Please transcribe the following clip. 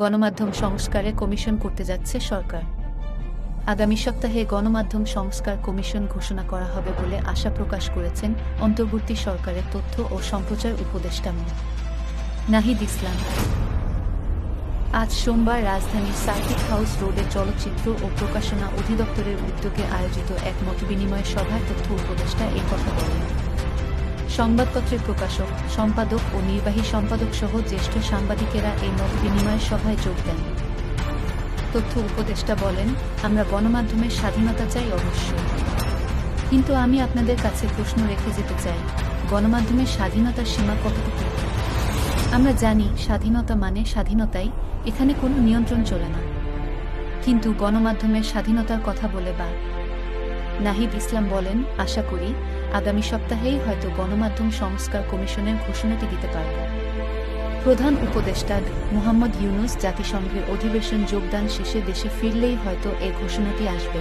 গণমাধ্যম সংস্কারে কমিশন করতে যাচ্ছে সরকার। আগামী সপ্তাহে গণমাধ্যম সংস্কার কমিশন ঘোষণা করা হবে বলে আশা প্রকাশ করেছেন অন্তর্বর্তী সরকারের তথ্য ও সম্প্রচার উপদেষ্টা মো। নাহিদ ইসলাম। আজ সোমবার রাজধানীর সার্কিট হাউস রোডে চলচ্চিত্র ও প্রকাশনা অধিদপ্তরের উদ্যোগে আয়োজিত এক মতবিনিময় সভায় তথ্য উপদেষ্টা এই কথা বলেন। সংবাদপত্রের প্রকাশক, সম্পাদক ও নির্বাহী সম্পাদক সহ জ্যেষ্ঠ সাংবাদিকেরা এই মতবিনিময় সভায় যোগ দেন। তথ্য উপদেষ্টা বলেন, আমরা গণমাধ্যমের স্বাধীনতা চাই অবশ্যই কিন্তু আমি আপনাদের কাছে প্রশ্ন রেখে যেতে চাই, গণমাধ্যমের স্বাধীনতার সীমা কতটুকু? আমরা জানি স্বাধীনতা মানে স্বাধীনতাই, এখানে কোনো নিয়ন্ত্রণ চলে না। কিন্তু গণমাধ্যমের স্বাধীনতার কথা বলে বা নাহিদ ইসলাম বলেন, আশা করি আগামী সপ্তাহেই হয়তো গণমাধ্যম সংস্কার কমিশনের ঘোষণাটি দিতে পারব। প্রধান উপদেষ্টা মোহাম্মদ ইউনুস জাতিসংঘের অধিবেশন যোগদান শেষে দেশে ফিরলেই হয়তো এ ঘোষণাটি আসবে।